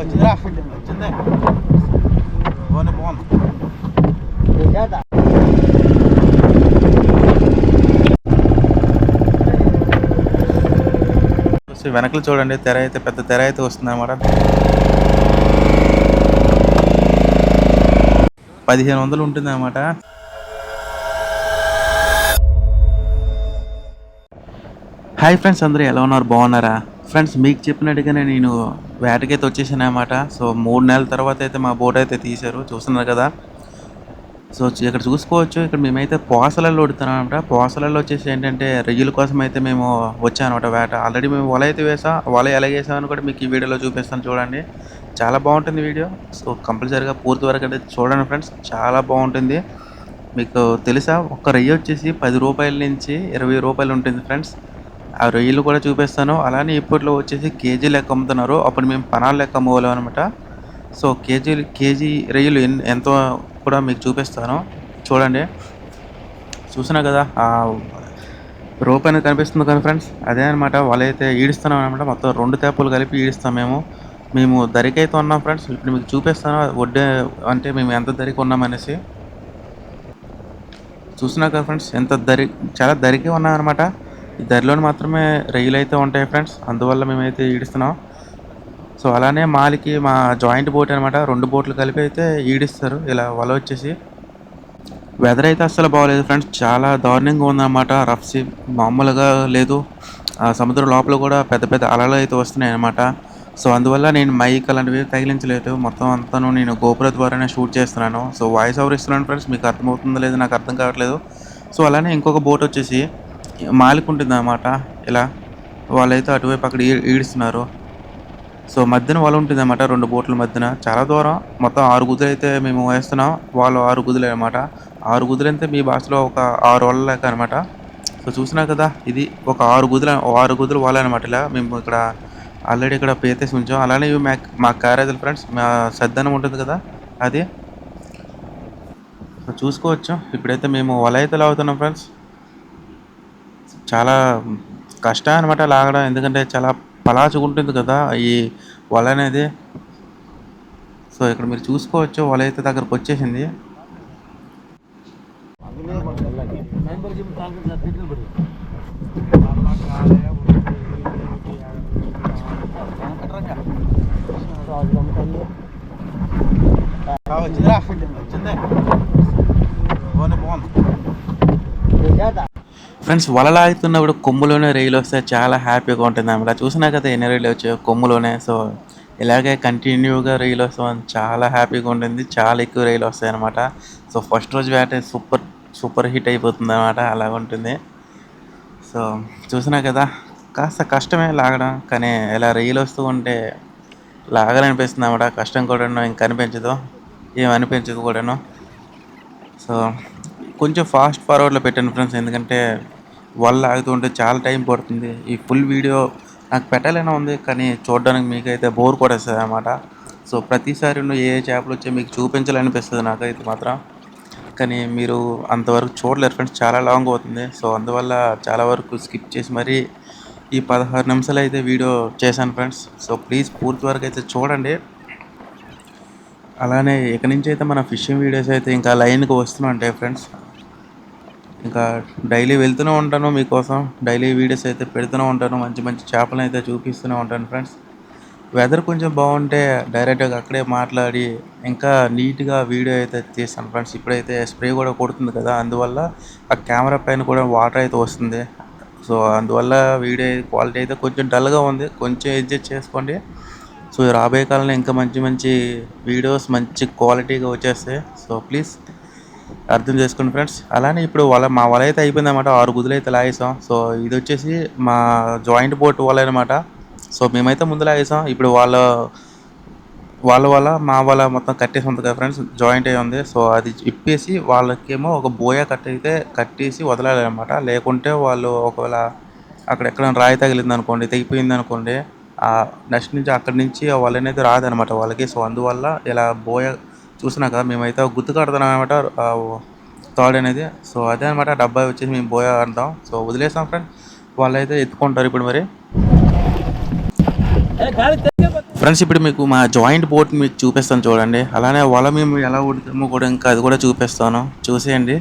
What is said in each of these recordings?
వచ్చిందిరా వచ్చింది. బాగుంది వెనకలు చూడండి తెర అయితే పెద్ద తెర అయితే వస్తుంది అనమాట పదిహేను వందలు ఉంటుంది అనమాట హాయ్ ఫ్రెండ్స్ అందరూ ఎలా ఉన్నారు? బాగున్నారా? ఫ్రెండ్స్ మీకు చెప్పినట్టుగానే నేను వేటకైతే వచ్చేసాను అనమాట సో మూడు నెలల తర్వాత అయితే మా బోట్ అయితే తీశారు. చూస్తున్నారు కదా. సో ఇక్కడ చూసుకోవచ్చు. ఇక్కడ మేమైతే పోసలలో వడుతున్నాం అనమాట పోసలలో వచ్చేసి ఏంటంటే రొయ్యల కోసం అయితే మేము వచ్చానమాట వేట. ఆల్రెడీ మేము వల అయితే వేసాం వల ఎలా వేసామని కూడా మీకు ఈ వీడియోలో చూపిస్తాను చూడండి. చాలా బాగుంటుంది వీడియో. సో కంపల్సరీగా పూర్తి వరకు అయితే చూడండి ఫ్రెండ్స్. చాలా బాగుంటుంది. మీకు తెలుసా? ఒక రొయ్య వచ్చేసి పది రూపాయల నుంచి ఇరవై రూపాయలు ఉంటుంది ఫ్రెండ్స్. ఆ రొయ్యలు కూడా చూపిస్తాను. అలానే ఇప్పట్లో వచ్చేసి కేజీ లెక్క అమ్ముతున్నారు. అప్పుడు మేము పనాలు లెక్క అమ్మగలం అనమాట సో కేజీ కేజీ రొయ్యలు ఎన్ ఎంతో కూడా మీకు చూపిస్తాను. చూడండి. చూసినా కదా ఆ రోప్ అనేది కనిపిస్తుంది కదా ఫ్రెండ్స్? అదే అనమాట వాళ్ళైతే ఈడుస్తున్నాం అనమాట మొత్తం రెండు తేపలు కలిపి ఈడుస్తాం మేము. మేము ధరికైతే ఉన్నాం ఫ్రెండ్స్. ఇప్పుడు మీకు చూపిస్తాను. వడ్డే అంటే మేము ఎంత ధరికి ఉన్నామనేసి చూసినా కదా ఫ్రెండ్స్ ఎంత దరి చాలా ధరికి ఉన్నాం అనమాట ఈ దరిలో మాత్రమే రొయ్యలు అయితే ఉంటాయి ఫ్రెండ్స్. అందువల్ల మేమైతే ఈడుస్తున్నాం. సో అలానే మాలికి మా జాయింట్ బోట్ అనమాట రెండు బోట్లు కలిపి అయితే ఈడిస్తారు. ఇలా వల వచ్చేసి. వెదర్ అయితే అస్సలు బాగోలేదు ఫ్రెండ్స్. చాలా దారుణంగా ఉందన్నమాట. రఫ్ సీ మామూలుగా లేదు. ఆ సముద్రం లోపల కూడా పెద్ద పెద్ద అలలు అయితే వస్తున్నాయి అనమాట సో అందువల్ల నేను మైక్ అలాంటివి తగిలించలేదు. మొత్తం అంతాను నేను గోపుర ద్వారానే షూట్ చేస్తున్నాను. సో వాయిస్ ఓవర్ ఇస్తున్నాను ఫ్రెండ్స్. మీకు అర్థమవుతుందో లేదో నాకు అర్థం కావట్లేదు. సో అలానే ఇంకొక బోట్ వచ్చేసి. మాలిక్ ఉంటుంది అనమాట ఇలా వాళ్ళైతే అటువైపు అక్కడ ఈ- ఈడుస్తున్నారు. సో మధ్యన వాళ్ళు ఉంటుంది అనమాట రెండు బోట్ల మధ్యన. చాలా దూరం. మొత్తం ఆరు గుదులు అయితే మేము వేస్తున్నాం. వాళ్ళు ఆరు గుదులు అనమాట ఆరు గుదులు అంటే మీ భాషలో ఒక ఆరు వాళ్ళ లెక్క అనమాట సో చూసినా కదా ఇది ఒక ఆరు గుదులు ఆరు గుదులు వల అనమాట ఇలా. మేము ఇక్కడ ఆల్రెడీ ఇక్కడ పేతేసి ఉంచాం. అలానే ఇవి మా మా క్యారేజీలు ఫ్రెండ్స్ మా సద్దనం ఉంటుంది కదా అది. సో చూసుకోవచ్చు. ఇప్పుడైతే మేము వల అవుతున్నాం లాగుతున్నాం ఫ్రెండ్స్. చాలా కష్టం అనమాట లాగడం. ఎందుకంటే చాలా పలాచగా ఉంటుంది కదా ఈ వల అనేది. సో ఇక్కడ మీరు చూసుకోవచ్చు వల అయితే దగ్గరకు వచ్చేసింది. వచ్చిందా బాగుంది బాగుంది ఫ్రెండ్స్ వలలాగుతున్నప్పుడు కొమ్ములోనే రైలు వస్తే చాలా హ్యాపీగా ఉంటుంది. అన్నమాట చూసినా కదా ఎన్ని రైలు వచ్చాయో కొమ్ములోనే. సో ఇలాగే కంటిన్యూగా రైలు వస్తామని చాలా హ్యాపీగా ఉంటుంది. చాలా ఎక్కువ రైలు వస్తాయి అనమాట సో ఫస్ట్ రోజు వేట సూపర్ సూపర్ హిట్ అయిపోతుంది అనమాట అలా ఉంటుంది. సో చూసినా కదా కాస్త కష్టమే లాగడం కానీ ఇలా రైలు వస్తూ ఉంటే లాగాలనిపిస్తుంది అనమాట కష్టం కూడాను ఇంక అనిపించదు. ఏం అనిపించదు కూడాను. సో కొంచెం ఫాస్ట్ ఫార్వర్డ్లో పెట్టాను ఫ్రెండ్స్. ఎందుకంటే వల్ల ఆగుతూ ఉంటే చాలా టైం పడుతుంది. ఈ ఫుల్ వీడియో నాకు పెట్టాలనే ఉంది కానీ చూడడానికి మీకైతే బోర్ కొడేస్తుంది అనమాట సో ప్రతిసారి నువ్వు ఏ చేపలు వచ్చి మీకు చూపించాలనిపిస్తుంది నాకైతే మాత్రం. కానీ మీరు అంతవరకు చూడలేరు ఫ్రెండ్స్ చాలా లాంగ్ అవుతుంది. సో అందువల్ల చాలా వరకు స్కిప్ చేసి మరీ ఈ పదహారు నిమిషాలు అయితే వీడియో చేశాను ఫ్రెండ్స్. సో ప్లీజ్ పూర్తి వరకు అయితే చూడండి. అలానే ఇక నుంచి అయితే మన ఫిషింగ్ వీడియోస్ అయితే ఇంకా లైన్కి వస్తున్నాయి ఫ్రెండ్స్. ఇంకా డైలీ వెళ్తూనే ఉంటాను మీకోసం. డైలీ వీడియోస్ అయితే పెడుతూనే ఉంటాను. మంచి మంచి చేపలను అయితే చూపిస్తూనే ఉంటాను ఫ్రెండ్స్. వెదర్ కొంచెం బాగుంటే డైరెక్ట్గా అక్కడే మాట్లాడి ఇంకా నీట్గా వీడియో అయితే తీస్తాను ఫ్రెండ్స్. ఇప్పుడైతే స్ప్రే కూడా కొడుతుంది కదా అందువల్ల ఆ కెమెరా పైన కూడా వాటర్ అయితే వస్తుంది. సో అందువల్ల వీడియో క్వాలిటీ అయితే కొంచెం డల్గా ఉంది. కొంచెం అడ్జస్ట్ చేసుకోండి. సో రాబోయే కాలంలో ఇంకా మంచి మంచి వీడియోస్ మంచి క్వాలిటీగా వచ్చేస్తాయి. సో ప్లీజ్ అర్థం చేసుకోండి ఫ్రెండ్స్. అలానే ఇప్పుడు వాళ్ళ మా వల అయితే అయిపోయింది అనమాట ఆరు గుదులు అయితే లాగేసాం. సో ఇది వచ్చేసి మా జాయింట్ బోట్ వల అనమాట సో మేమైతే ముందు లాగేసాం. ఇప్పుడు వాళ్ళ వాళ్ళ వల్ల మా వల్ల మొత్తం కట్టేసి ఉంది కదా ఫ్రెండ్స్ జాయింట్ అయి ఉంది. సో అది ఇప్పేసి వాళ్ళకేమో ఒక బోయ కట్ అయితే కట్టేసి వదలాలి అనమాట లేకుంటే వాళ్ళు ఒకవేళ అక్కడ ఎక్కడ రాయి తగిలింది అనుకోండి తెగిపోయింది అనుకోండి ఆ నెక్స్ట్ నుంచి అక్కడి నుంచి ఆ అనేది రాదనమాట వాళ్ళకి. సో అందువల్ల ఇలా బోయ చూసినా కదా మేమైతే గుర్తు కడతాం అనమాట థర్డ్ అనేది. సో అదే అనమాట డబ్బా వచ్చేసి మేము పోయా అంటాం. సో వదిలేసాం ఫ్రెండ్ వాళ్ళు అయితే ఎత్తుకుంటారు ఇప్పుడు మరి. ఫ్రెండ్స్ ఇప్పుడు మీకు మా జాయింట్ బోట్ మీకు చూపిస్తాను చూడండి. అలానే వల మేము ఎలా ఉడతామో కూడా ఇంకా అది కూడా చూపిస్తాను. చూసేయండి.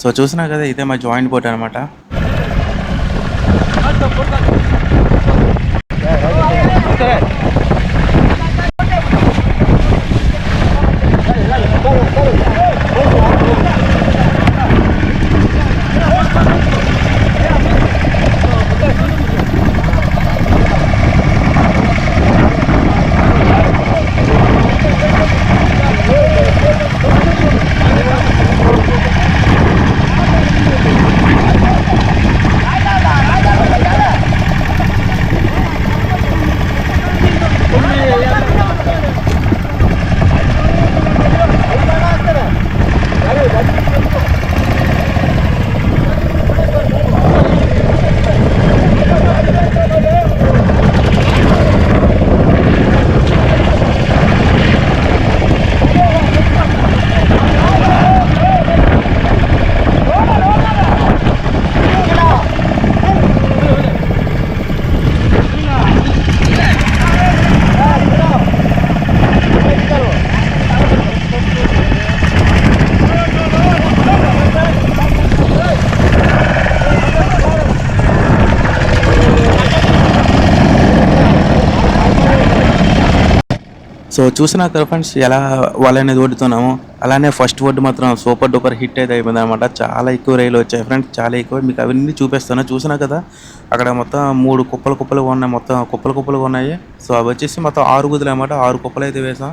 సో చూసినా కదా ఇదే మా జాయింట్ బోట్ అనమాట సో చూసినా కదా ఫ్రెండ్స్ ఎలా వల అనేది ఓడుతున్నాము అలానే ఫస్ట్ వర్డ్ మాత్రం సూపర్ డూపర్ హిట్ అయితే అయిపోయింది అనమాట చాలా ఎక్కువ రైలు వచ్చాయి ఫ్రెండ్స్ చాలా ఎక్కువ. మీకు అవన్నీ చూపిస్తాను చూసినా కదా అక్కడ మొత్తం మూడు కుప్పలు కుప్పలు ఉన్నాయి మొత్తం కుప్పలు కుప్పలుగా ఉన్నాయి. సో అవి వచ్చేసి మొత్తం ఆరు గుదులు అనమాట ఆరు కుప్పలు అయితే వేసాం.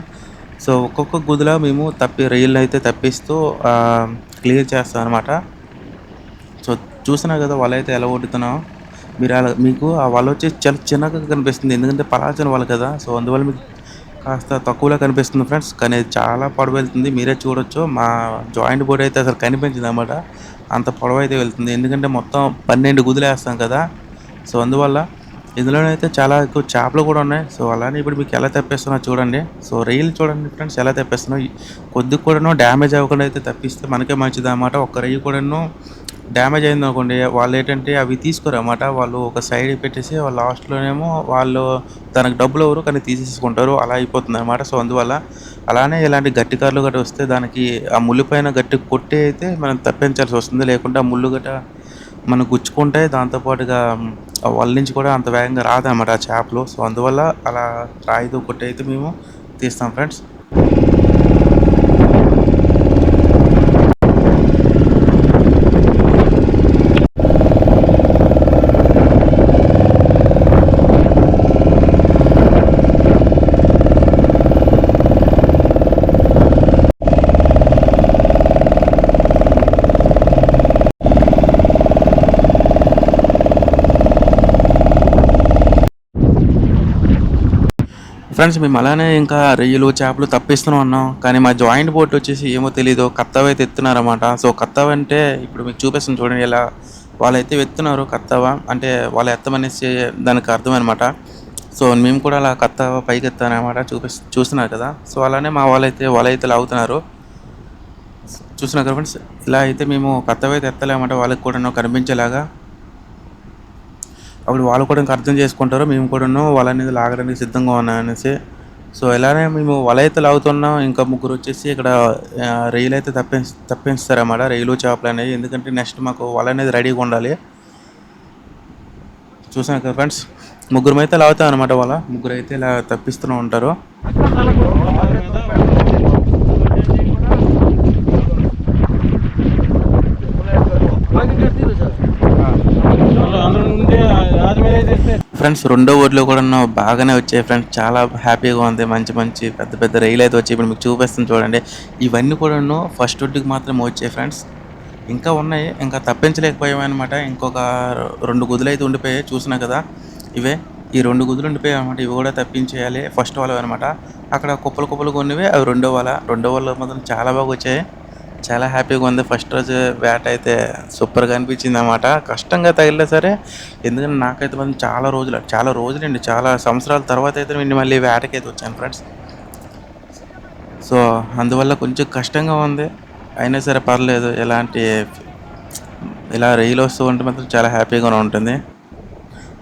సో ఒక్కొక్క గుదిలా మేము తప్పి రైళ్ళు అయితే తప్పిస్తూ క్లియర్ చేస్తాం అనమాట సో చూసినా కదా వల అయితే ఎలా ఓడుతున్నాం మీరు అలా మీకు వాళ్ళు వచ్చి చాలా చిన్నగా కనిపిస్తుంది ఎందుకంటే పలాచన వాళ్ళు కదా. సో అందువల్ల మీకు కాస్త తక్కువలో కనిపిస్తుంది ఫ్రెండ్స్. కానీ చాలా పొడవు వెళ్తుంది. మీరే చూడొచ్చు. మా జాయింట్ బోర్డ్ అయితే అసలు కనిపించింది అనమాట అంత పొడవు అయితే వెళ్తుంది. ఎందుకంటే మొత్తం పన్నెండు గుదులు వేస్తాం కదా. సో అందువల్ల ఇందులోనైతే చాలా ఎక్కువ చేపలు కూడా ఉన్నాయి. సో అలానే ఇప్పుడు మీకు ఎలా తెప్పిస్తున్నా చూడండి. సో రైలు చూడండి ఫ్రెండ్స్ ఎలా తెప్పిస్తున్నాయి కొద్దిగా కూడాను డ్యామేజ్ అవ్వకుండా అయితే తప్పిస్తే మనకే మంచిది అనమాట ఒక్క రైలు కూడాను డ్యామేజ్ అయింది అనుకోండి వాళ్ళు ఏంటంటే అవి తీసుకోరన్నమాట వాళ్ళు ఒక సైడ్ పెట్టేసి వాళ్ళ లాస్ట్లోనేమో వాళ్ళు తనకు డబ్బులు ఎవరు కానీ తీసేసుకుంటారు. అలా అయిపోతుంది అనమాట సో అందువల్ల అలానే ఇలాంటి గట్టి కార్లు గట్ట వస్తే దానికి ఆ ముళ్ళు పైన గట్టి కొట్టి అయితే మనం తప్పించాల్సి వస్తుంది. లేకుంటే ఆ ముళ్ళు గట్ట మనం గుచ్చుకుంటే దాంతోపాటుగా వాళ్ళ నుంచి కూడా అంత వేగంగా రాదన్నమాట ఆ చేపలు. సో అందువల్ల అలా రాయితో కొట్టి అయితే మేము తీస్తాం ఫ్రెండ్స్ ఫ్రెండ్స్ మేము అలానే ఇంకా రొయ్యలు చేపలు తప్పిస్తున్నాం అన్నాం. కానీ మా జాయింట్ బోట్ వచ్చేసి ఏమో తెలీదు. కత్తవ అయితే ఎత్తున్నారన్నమాట సో కత్తవ అంటే ఇప్పుడు మీకు చూపిస్తాను చూడండి ఇలా వాళ్ళైతే ఎత్తున్నారు కత్తవ. అంటే వాళ్ళు ఎత్తమనేసి దానికి అర్థం అనమాట సో మేము కూడా అలా కత్తవ పైకి ఎత్తానమాట చూపి చూస్తున్నారు కదా. సో అలానే మా వాళ్ళైతే వాళ్ళైతే లాగుతున్నారు. చూస్తున్నారు కదా ఫ్రెండ్స్ ఇలా అయితే మేము కత్తవ అయితే ఎత్తలేమంటే వాళ్ళకి కూడా కనిపించేలాగా. అప్పుడు వాళ్ళు కూడా ఇంకా అర్థం చేసుకుంటారు మేము కూడాను వల అనేది లాగడానికి సిద్ధంగా ఉన్నాం అనేసి. సో ఇలానే మేము వల అయితే లాగుతున్నాం ఇంకా ముగ్గురు వచ్చేసి ఇక్కడ రైలు అయితే తప్పే తప్పించుతారన్నమాట రైలు చేపలు అనేవి. ఎందుకంటే నెక్స్ట్ మాకు వల అనేది రెడీగా ఉండాలి. చూసాను కదా ఫ్రెండ్స్ ముగ్గురు అయితే లాగుతాం అనమాట వాళ్ళ ముగ్గురు అయితే ఇలా తప్పిస్తూనే ఉంటారు. ఫ్రెండ్స్ రెండో ఓట్లో కూడా బాగానే వచ్చాయి ఫ్రెండ్స్. చాలా హ్యాపీగా ఉంది. మంచి మంచి పెద్ద పెద్ద రైలు అయితే వచ్చాయి. ఇప్పుడు మీకు చూపిస్తాను చూడండి. ఇవన్నీ కూడాను ఫస్ట్ ఒడ్డుకి మాత్రమే వచ్చాయి ఫ్రెండ్స్. ఇంకా ఉన్నాయి. ఇంకా తప్పించలేకపోయామన్నమాట ఇంకొక రెండు గుదులు అయితే ఉండిపోయాయి. చూసినా కదా ఇవే. ఈ రెండు గుదులు ఉండిపోయాయి అనమాట ఇవి కూడా తప్పించేయాలి. ఫస్ట్ వాళ్ళవి అనమాట అక్కడ కుప్పలు కుప్పలు కొన్నివి. అవి రెండో వాళ్ళ రెండో వాళ్ళ మాత్రం చాలా బాగా వచ్చాయి. చాలా హ్యాపీగా ఉంది. ఫస్ట్ రోజు వేట అయితే సూపర్గా అనిపించింది అనమాట కష్టంగా తగిలినా సరే ఎందుకంటే నాకైతే మనం చాలా రోజులు చాలా రోజులండి. చాలా సంవత్సరాల తర్వాత అయితే నేను మళ్ళీ వేటకి అయితే వచ్చాను ఫ్రెండ్స్. సో అందువల్ల కొంచెం కష్టంగా ఉంది. అయినా సరే పర్లేదు. ఎలాంటి ఇలా రైలు వస్తూ ఉంటే మాత్రం చాలా హ్యాపీగానే ఉంటుంది.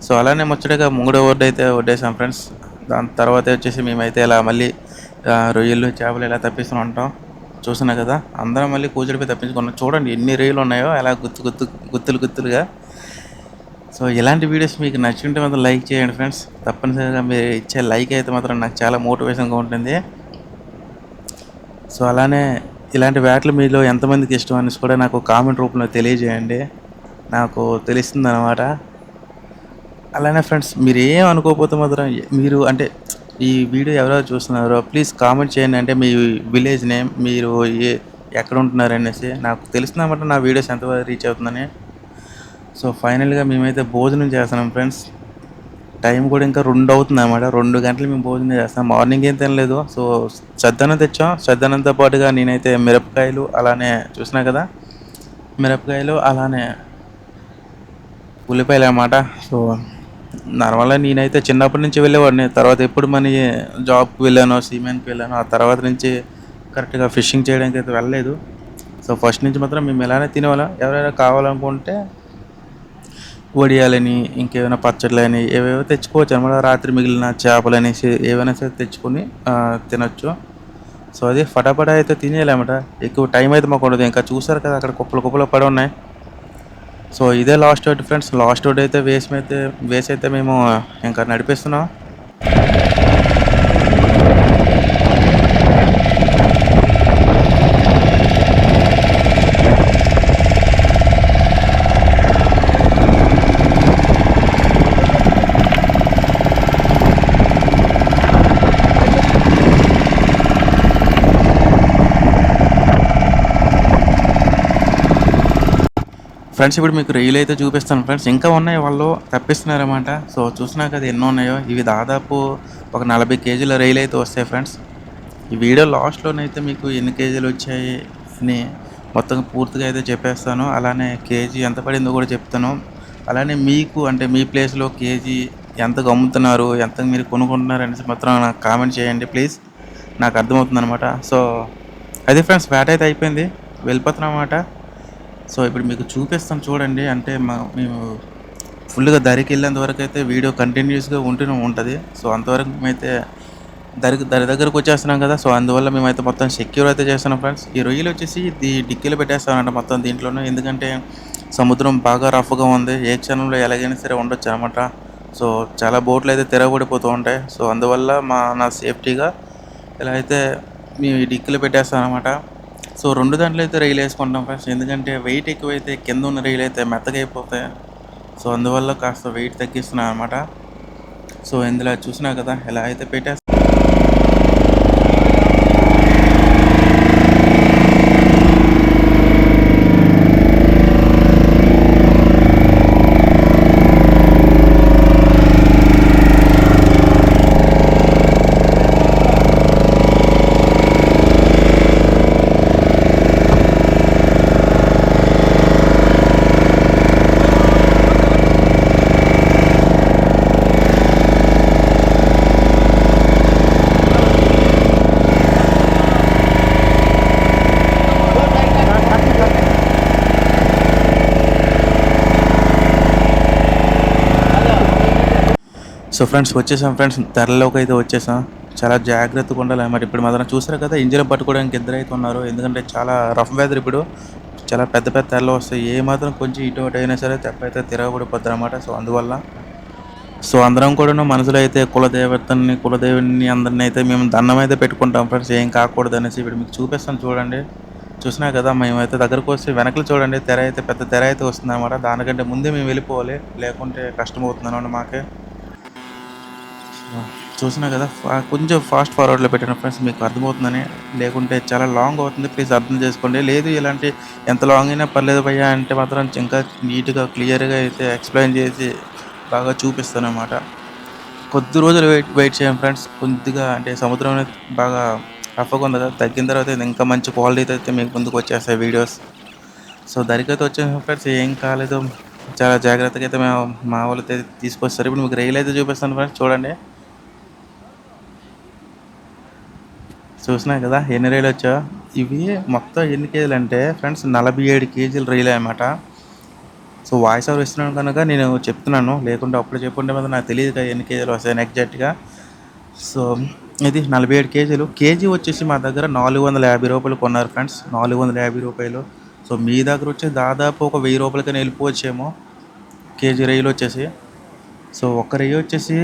సో అలానే ముచ్చటగా మూడో ఓర్డు అయితే వడ్డేసాం ఫ్రెండ్స్. దాని తర్వాత వచ్చేసి మేమైతే ఇలా మళ్ళీ రొయ్యలు చేపలు ఇలా తప్పిస్తూ ఉంటాం. చూస్తున్నా కదా అందరం మళ్ళీ కూచుడిపై తప్పించుకున్నాం. చూడండి ఎన్ని రేలు ఉన్నాయో అలా గుత్తు గుత్తు గుత్తులు గుత్తులుగా. సో ఇలాంటి వీడియోస్ మీకు నచ్చుంటే మాత్రం లైక్ చేయండి ఫ్రెండ్స్. తప్పనిసరిగా మీరు ఇచ్చే లైక్ అయితే మాత్రం నాకు చాలా మోటివేషన్గా ఉంటుంది. సో అలానే ఇలాంటి వేటలు మీలో ఎంతమందికి ఇష్టం అనేసి కూడా నాకు కామెంట్ రూపంలో తెలియజేయండి. నాకు తెలుస్తుంది అనమాట అలానే ఫ్రెండ్స్ మీరు ఏం అనుకోకపోతే మాత్రం మీరు అంటే ఈ వీడియో ఎవరో చూస్తున్నారో ప్లీజ్ కామెంట్ చేయండి. అంటే మీ విలేజ్ నేమ్ మీరు ఏ ఎక్కడ ఉంటున్నారు అనేసి. నాకు తెలిసిందన్నమాట నా వీడియోస్ ఎంతవరకు రీచ్ అవుతుందని. సో ఫైనల్గా మేమైతే భోజనం చేస్తున్నాం ఫ్రెండ్స్ టైం కూడా ఇంకా రెండు అవుతుంది అన్నమాట. రెండు గంటలు మేము భోజనం చేస్తాం మార్నింగ్ ఏం తినలేదు. సో సద్దనం తెచ్చాం. సద్దనంతో పాటుగా నేనైతే మిరపకాయలు అలానే చూసినా కదా. మిరపకాయలు అలానే ఉల్లిపాయలు అన్నమాట. సో నార్మల్గా నేనైతే చిన్నప్పటి నుంచి వెళ్ళేవాడిని. తర్వాత ఎప్పుడు మన జాబ్కి వెళ్ళాను సిమెంట్కి వెళ్ళాను ఆ తర్వాత నుంచి కరెక్ట్గా ఫిషింగ్ చేయడానికి అయితే వెళ్ళలేదు. సో ఫస్ట్ నుంచి మాత్రం మేము ఎలానే తినేవాళ్ళం. ఎవరైనా కావాలనుకుంటే వడియాలని ఇంకేమైనా పచ్చళ్ళని ఏవేవో తెచ్చుకోవచ్చు. అనమాట రాత్రి మిగిలిన చేపలు అనేసి ఏవైనా సరే తెచ్చుకొని తినొచ్చు. సో అది ఫటాఫట అయితే తినేయాలన్నమాట. ఎక్కువ టైం అయితే మాకు ఉండదు. ఇంకా చూసారు కదా అక్కడ కుప్పలు కుప్పలు పడి ఉన్నాయి. సో ఇదే last road friends last road అయితే వేసి అయితే వేసి అయితే మేము ఇంకా నడిపిస్తున్నాం. ఫ్రెండ్స్ ఇప్పుడు మీకు రెయిల్ అయితే చూపిస్తాను ఫ్రెండ్స్. ఇంకా ఉన్నాయి వాళ్ళు తప్పిస్తున్నారన్నమాట. సో చూసినాక అది ఎన్నో ఉన్నాయో. ఇవి దాదాపు ఒక నలభై కేజీల రెయిల్ అయితే వస్తాయి ఫ్రెండ్స్. ఈ వీడియో లాస్ట్లోనైతే మీకు ఎన్ని కేజీలు వచ్చాయి అని మొత్తం పూర్తిగా అయితే చెప్పేస్తాను. అలానే కేజీ ఎంత పడిందో కూడా చెప్తాను. అలానే మీకు అంటే మీ ప్లేస్లో కేజీ ఎంతకు అమ్ముతున్నారు ఎంత మీరు కొనుక్కుంటున్నారు అనేసి మాత్రం నాకు కామెంట్ చేయండి ప్లీజ్ నాకు అర్థమవుతుంది అనమాట సో అదే ఫ్రెండ్స్ వేట అయితే అయిపోయింది. వెళ్ళిపోతున్నాం అన్నమాట. సో ఇప్పుడు మీకు చూపిస్తాం చూడండి. అంటే మా మేము ఫుల్గా దరికి వెళ్ళేంత వరకు అయితే వీడియో కంటిన్యూస్గా ఉంటూనే ఉంటుంది. సో అంతవరకు మేమైతే దరికి దరి దగ్గరకు వచ్చేస్తున్నాం కదా. సో అందువల్ల మేమైతే మొత్తం సెక్యూర్ అయితే చేస్తున్నాం ఫ్రెండ్స్. ఈ రొయ్యలు వచ్చేసి దీ డిక్కీలు పెట్టేస్తామంట మొత్తం దీంట్లోనే. ఎందుకంటే సముద్రం బాగా రఫ్గా ఉంది. ఏ క్షణంలో ఎలాగైనా సరే ఉండొచ్చు అనమాట సో చాలా బోట్లు అయితే తిరగబడిపోతూ ఉంటాయి. సో అందువల్ల మా నా సేఫ్టీగా ఇలా అయితే మేము ఈ డిక్కీలు పెట్టేస్తాం అనమాట సో రెండు దాంట్లో అయితే రైలు వేసుకుంటాం ఫస్ట్ ఎందుకంటే వెయిట్ ఎక్కువైతే కింద ఉన్న రైలు అయితే మెత్తగా అయిపోతాయి. సో అందువల్ల కాస్త వెయిట్ తగ్గిస్తున్నాను అనమాట సో ఇందులో చూసినా కదా ఎలా అయితే పెట్టేస్తా సో ఫ్రెండ్స్ వచ్చేసాం. ఫ్రెండ్స్ ధరలోకి అయితే వచ్చేసాం. చాలా జాగ్రత్తగా ఉండాలి. మరి ఇప్పుడు మాత్రం చూసారు కదా ఇంజిన్ పట్టుకోవడానికి ఇద్దరు అయితే ఉన్నారు. ఎందుకంటే చాలా రఫ్ వెదర్ ఇప్పుడు. చాలా పెద్ద పెద్ద తెరలు వస్తాయి. ఏ మాత్రం కొంచెం ఇటు అటు అయినా సరే తెప్ప అయితే తిరగబడిపోద్ది అనమాట సో అందువల్ల సో అందరం కూడా మనసులో అయితే కులదేవతని కులదేవుని అందరిని అయితే మేము దండం అయితే పెట్టుకుంటాం. ఫ్రెండ్స్ ఏం కాకూడదు అనేసి ఇప్పుడు మీకు చూపిస్తాను చూడండి. చూసినా కదా మేమైతే దగ్గరకు వస్తే వెనకలు చూడండి. తెర అయితే పెద్ద తెర అయితే వస్తుంది అనమాట దానికంటే ముందే మేము వెళ్ళిపోవాలి. లేకుంటే కష్టం అవుతుంది అనమాట మాకే. చూసినా కదా ఫా- కొంచెం ఫాస్ట్ ఫార్వర్డ్లో పెట్టిన ఫ్రెండ్స్ మీకు అర్థమవుతుందని లేకుంటే చాలా లాంగ్ అవుతుంది. ప్లీజ్ అర్థం చేసుకోండి. లేదు ఇలాంటి ఎంత లాంగ్ అయినా పర్లేదు భయ్యా అంటే మాత్రం ఇంకా నీట్గా క్లియర్గా అయితే ఎక్స్ప్లెయిన్ చేసి బాగా చూపిస్తాను అనమాట కొద్ది రోజులు వెయిట్ వెయిట్ చేయండి ఫ్రెండ్స్ కొద్దిగా అంటే సముద్రం అనేది బాగా రఫ్గా ఉంది కదా. తగ్గిన తర్వాత ఇంకా మంచి క్వాలిటీతో అయితే మీకు ముందుకు వచ్చేస్తాయి వీడియోస్ సో దరికైతే వచ్చేసిన ఫ్రెండ్స్ ఏం కాలేదు. చాలా జాగ్రత్తగా అయితే మేము మా వాళ్ళు అయితే తీసుకొస్తారు. ఇప్పుడు మీకు రైలు అయితే చూపిస్తాను ఫ్రెండ్స్ చూడండి. చూసినా కదా ఎన్ని రైలు వచ్చా ఇవి మొత్తం ఎన్ని కేజీలు అంటే ఫ్రెండ్స్ నలభై ఏడు కేజీలు రైలు అనమాట సో వాయిస్ ఓవర్ ఇస్తున్నాను కనుక నేను చెప్తున్నాను లేకుంటే అప్పుడు చెప్పుకుంటే మీద నాకు తెలియదు కదా ఎన్ని కేజీలు వస్తాయని ఎగ్జాక్ట్గా. సో ఇది నలభై ఏడు కేజీలు. కేజీ వచ్చేసి మా దగ్గర నాలుగు వందల యాభై రూపాయలు కొన్నారు ఫ్రెండ్స్ నాలుగు వందల యాభై రూపాయలు. సో మీ దగ్గర వచ్చి దాదాపు ఒక వెయ్యి రూపాయలకైనా వెళ్ళిపోవచ్చేమో కేజీ రైలు వచ్చేసి. సో ఒక రొయ్య వచ్చేసి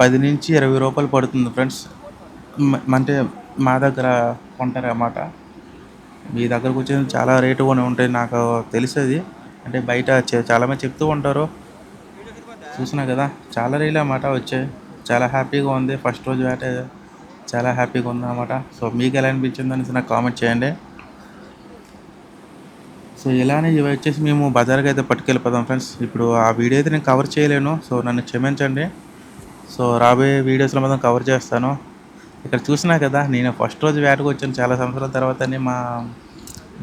పది నుంచి ఇరవై రూపాయలు పడుతుంది ఫ్రెండ్స్. అంటే మా దగ్గర కొంటారు అన్నమాట. మీ దగ్గరకు వచ్చేసి చాలా రేటు కొని ఉంటాయి నాకు తెలిసేది. అంటే బయట చాలామంది చెప్తూ ఉంటారు. చూసినా కదా చాలా రీల్ అన్నమాట వచ్చాయి. చాలా హ్యాపీగా ఉంది. ఫస్ట్ రోజు వేట చాలా హ్యాపీగా ఉంది అన్నమాట. సో మీకు ఎలా అనిపించింది అనేసి నాకు కామెంట్ చేయండి. సో ఇలానే ఇవి వచ్చేసి మేము బజార్కి అయితే పట్టుకెళ్ళిపోదాం ఫ్రెండ్స్. ఇప్పుడు ఆ వీడియో అయితే నేను కవర్ చేయలేను. సో నన్ను క్షమించండి. సో రాబోయే వీడియోస్లో మాత్రం కవర్ చేస్తాను. ఇక్కడ చూసినా కదా నేను ఫస్ట్ రోజు వేటకు వచ్చాను చాలా సంవత్సరాల తర్వాతనే మా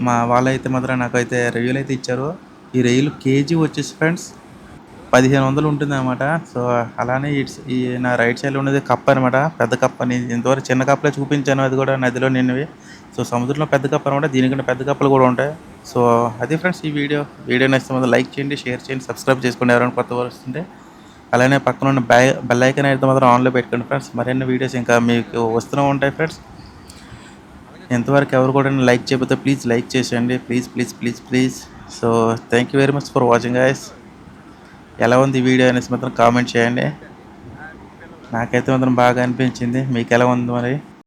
మా వాళ్ళైతే మాత్రం నాకైతే రివ్యూలు అయితే ఇచ్చారు. ఈ రైలు కేజీ వచ్చేసి ఫ్రెండ్స్ పదిహేను వందలు ఉంటుంది అనమాట సో అలానే ఇట్స్ ఈ నా రైట్ సైడ్లో ఉన్నది కప్ అనమాట పెద్ద కప్ అని ఇంతవరకు చిన్న కప్పులే చూపించాను అది కూడా నదిలో నిన్నవి సో సముద్రంలో పెద్ద కప్ అనమాట దీనికంటే పెద్ద కప్పులు కూడా ఉంటాయి. సో అది ఫ్రెండ్స్ ఈ వీడియో. వీడియో నచ్చితే లైక్ చేయండి షేర్ చేయండి సబ్స్క్రైబ్ చేసుకోండి ఎవరైనా కొత్త వస్తుంటే. అలానే పక్కన ఉన్న బై బెల్ ఐకన్ అయితే మాత్రం ఆన్లో పెట్టుకోండి ఫ్రెండ్స్. మరిన్ని వీడియోస్ ఇంకా మీకు వస్తూనే ఉంటాయి ఫ్రెండ్స్. ఎంతవరకు ఎవరు కూడా లైక్ చేయకపోతే ప్లీజ్ లైక్ చేసేయండి. Please please please please. So thank you very much for watching guys ఎలా ఉంది వీడియో అనేసి మాత్రం కామెంట్ చేయండి. నాకైతే మాత్రం బాగా అనిపించింది. మీకు ఎలా ఉంది మరి?